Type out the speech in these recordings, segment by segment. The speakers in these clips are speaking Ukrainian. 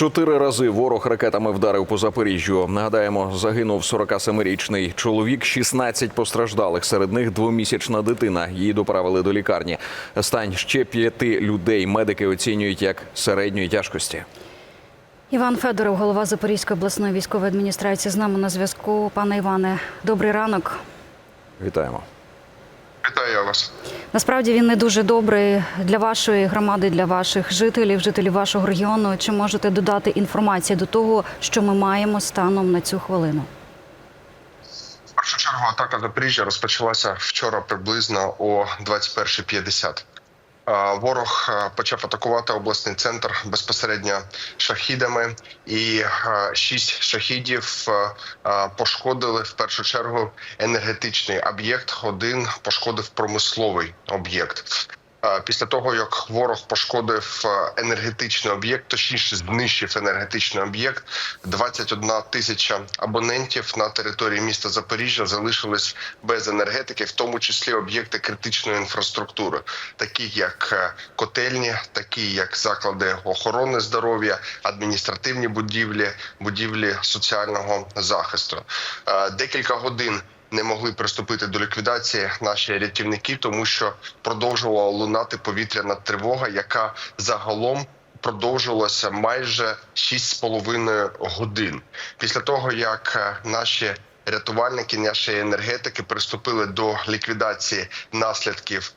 Чотири рази ворог ракетами вдарив по Запоріжжю. Нагадаємо, загинув 47-річний чоловік, 16 постраждалих. Серед них двомісячна дитина. Її доправили до лікарні. Стань ще п'яти людей. Медики оцінюють як середньої тяжкості. Іван Федоров, голова Запорізької обласної військової адміністрації, з нами на зв'язку. Пане Іване, добрий ранок. Вітаємо. Вітаю вас. Насправді він не дуже добрий для вашої громади, для ваших жителів, жителів вашого регіону. Чи можете додати інформації до того, що ми маємо станом на цю хвилину? Першу чергу атака Запоріжжя розпочалася вчора приблизно о 21.50. Ворог почав атакувати обласний центр безпосередньо шахідами, і шість шахідів а, пошкодили в першу чергу енергетичний об'єкт. Один пошкодив промисловий об'єкт. А, Після того, як ворог пошкодив енергетичний об'єкт, точніше знищив енергетичний об'єкт, 21 тисяча абонентів на території міста Запоріжжя залишились без енергетики, в тому числі об'єкти критичної інфраструктури, такі як е, котельні, такі як заклади охорони здоров'я, адміністративні будівлі, будівлі соціального захисту. Е, Декілька годин не могли приступити до ліквідації наші рятівники, тому що продовжувала лунати повітряна тривога, яка загалом продовжувалася майже 6,5 годин. Після того як е, наші рятувальники, наші енергетики приступили до ліквідації наслідків.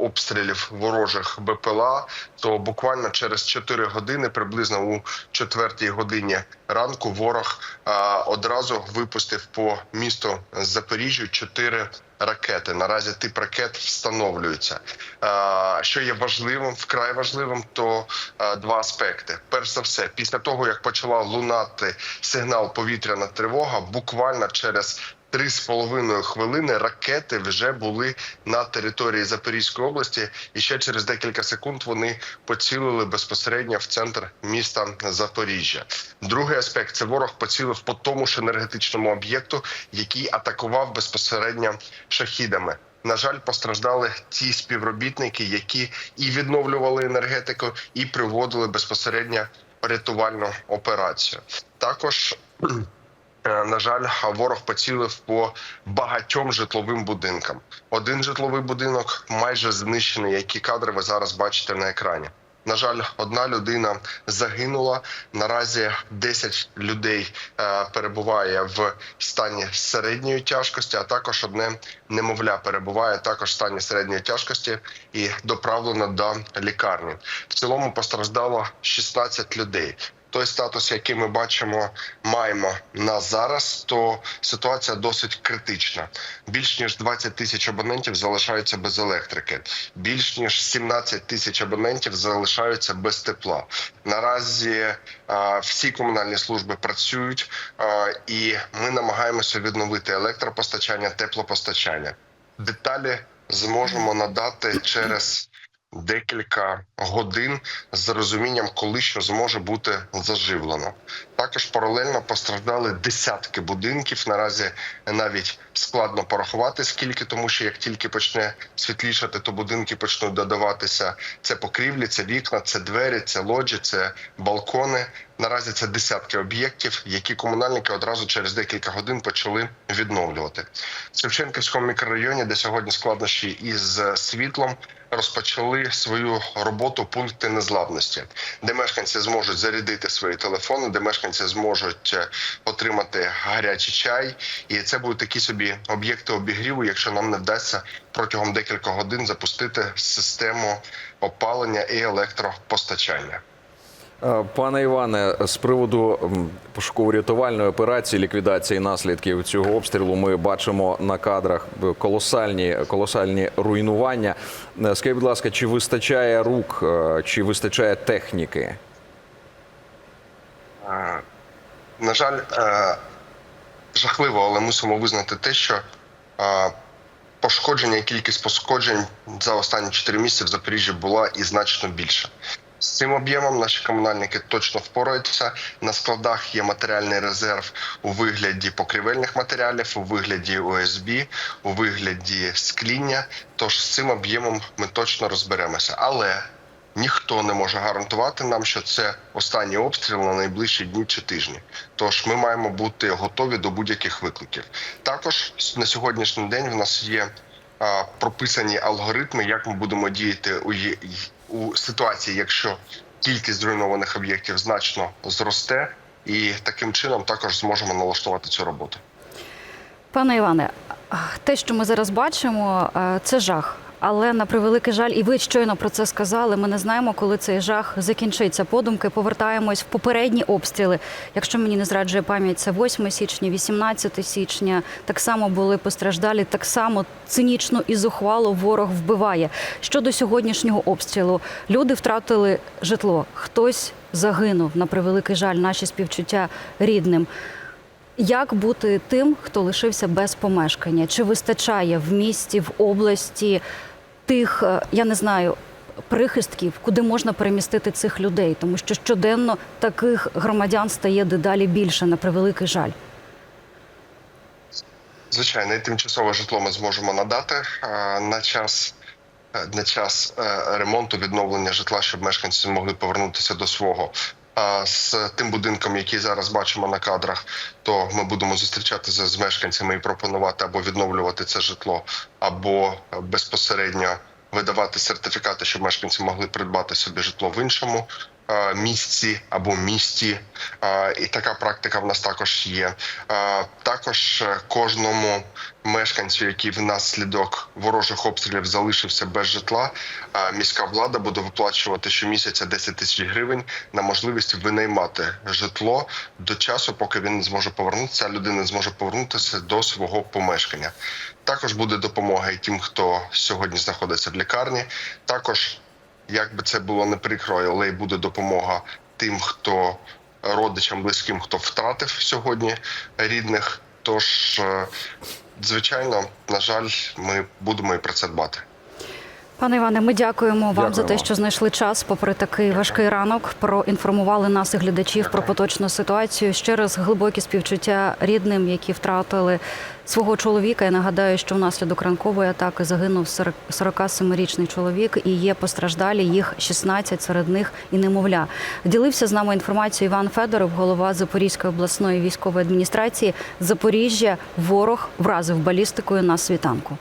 Обстрілів ворожих БПЛА, то буквально через 4 години, приблизно у 4 годині ранку, ворог одразу випустив по місту Запоріжжю 4 ракети. Наразі тип ракет встановлюється. Що є важливим, вкрай важливим, то два аспекти. Перш за все, після того як почала лунати сигнал повітряна тривога, буквально через Три з половиною хвилини ракети вже були на території Запорізької області, і ще через декілька секунд вони поцілили безпосередньо в центр міста Запоріжжя. Другий аспект це ворог поцілив по тому ж енергетичному об'єкту, який атакував безпосередньо шахідами. На жаль, постраждали ті співробітники, які і відновлювали енергетику, і приводили безпосередньо рятувальну операцію. Також на жаль, ворог поцілив по багатьом житловим будинкам. Один житловий будинок майже знищений, які кадри ви зараз бачите на екрані. На жаль, одна людина загинула. Наразі 10 людей е, перебуває в стані середньої тяжкості, а також одне немовля перебуває також в стані середньої тяжкості і доправлено до лікарні. В цілому постраждало 16 людей той статус, який ми бачимо, маємо на зараз, то ситуація досить критична. Більш ніж 20 тисяч абонентів залишаються без електрики. Більш ніж 17 тисяч абонентів залишаються без тепла. Наразі а, всі комунальні служби працюють, а, і ми намагаємося відновити електропостачання, теплопостачання. Деталі зможемо надати через декілька годин з розумінням, коли що зможе бути заживлено. Також паралельно постраждали десятки будинків. Наразі навіть складно порахувати скільки, тому що як тільки почне світлішати, то будинки почнуть додаватися. Це покрівлі, це вікна, це двері, це лоджі, це балкони. Наразі це десятки об'єктів, які комунальники одразу через декілька годин почали відновлювати. В Шевченківському мікрорайоні, де сьогодні складнощі із світлом, розпочали свою роботу пункти незламності, де мешканці зможуть зарядити свої телефони, де мешканці зможуть е, отримати гарячий чай, і це будуть такі собі об'єкти обігріву, якщо нам не вдасться протягом декількох годин запустити систему опалення і електропостачання. Е, Пане Іване, з приводу пошуково-рятувальної операції ліквідації наслідків цього обстрілу ми бачимо на кадрах колосальні колосальні руйнування. Е, Скажіть, будь ласка, чи вистачає рук, е, чи вистачає техніки? На жаль, жахливо, але мусимо визнати те, що пошкодження кількість пошкоджень за останні 4 місяці в Запоріжжі була і значно більша. З цим об'ємом наші комунальники точно впораються. На складах є матеріальний резерв у вигляді покрівельних матеріалів, у вигляді ОСБ, у вигляді скління. Тож з цим об'ємом ми точно розберемося. Але ніхто не може гарантувати нам, що це останній обстріл на найближчі дні чи тижні. Тож ми маємо бути готові до будь-яких викликів. Також на сьогоднішній день в нас є прописані алгоритми, як ми будемо діяти у, у ситуації, якщо кількість зруйнованих об'єктів значно зросте, і таким чином також зможемо налаштувати цю роботу. Пане Іване, те, що ми зараз бачимо, е, це жах. Але на превеликий жаль, і ви щойно про це сказали. Ми не знаємо, коли цей жах закінчиться. Подумки повертаємось в попередні обстріли. Якщо мені не зраджує пам'ять, це 8 січня, 18 січня. Так само були постраждалі, так само цинічно і зухвало ворог вбиває. Щодо сьогоднішнього обстрілу, люди втратили житло. Хтось загинув на превеликий жаль. Наші співчуття рідним. Як бути тим, хто лишився без помешкання? Чи вистачає в місті, в області тих, е, я не знаю, прихистків, куди можна перемістити цих людей? Тому що щоденно таких громадян стає дедалі більше на превеликий жаль. Звичайно, і тимчасове житло ми зможемо надати е, на час. е, На час ремонту відновлення житла, щоб мешканці могли повернутися до свого. З тим будинком, який зараз бачимо на кадрах, то ми будемо зустрічатися з мешканцями і пропонувати або відновлювати це житло, або безпосередньо видавати сертифікати, щоб мешканці могли придбати собі житло в іншому місці або місті. Е, І така практика в нас також є. Е, Також е, кожному мешканцю, який внаслідок ворожих обстрілів залишився без житла, е, міська влада буде виплачувати щомісяця 10 тисяч гривень на можливість винаймати житло до часу, поки він не зможе повернутися, людина зможе повернутися до свого помешкання. Також буде допомога і тим, хто сьогодні знаходиться в лікарні. Також, як би це було не прикро, але й буде допомога тим, хто родичам, близьким, хто втратив сьогодні рідних. Тож, е, звичайно, на жаль, ми будемо і про це дбати. Пане Іване, ми дякуємо вам за те, що знайшли час, попри такий важкий ранок. Проінформували нас і глядачів про поточну ситуацію. Ще раз глибокі співчуття рідним, які втратили свого чоловіка. Я нагадаю, що внаслідок ранкової атаки загинув 40 47-річний чоловік і є постраждалі. Їх 16, серед них і немовля. Ділився з нами інформацією Іван Федоров, голова Запорізької обласної військової адміністрації. Запоріжжя ворог вразив балістикою на світанку.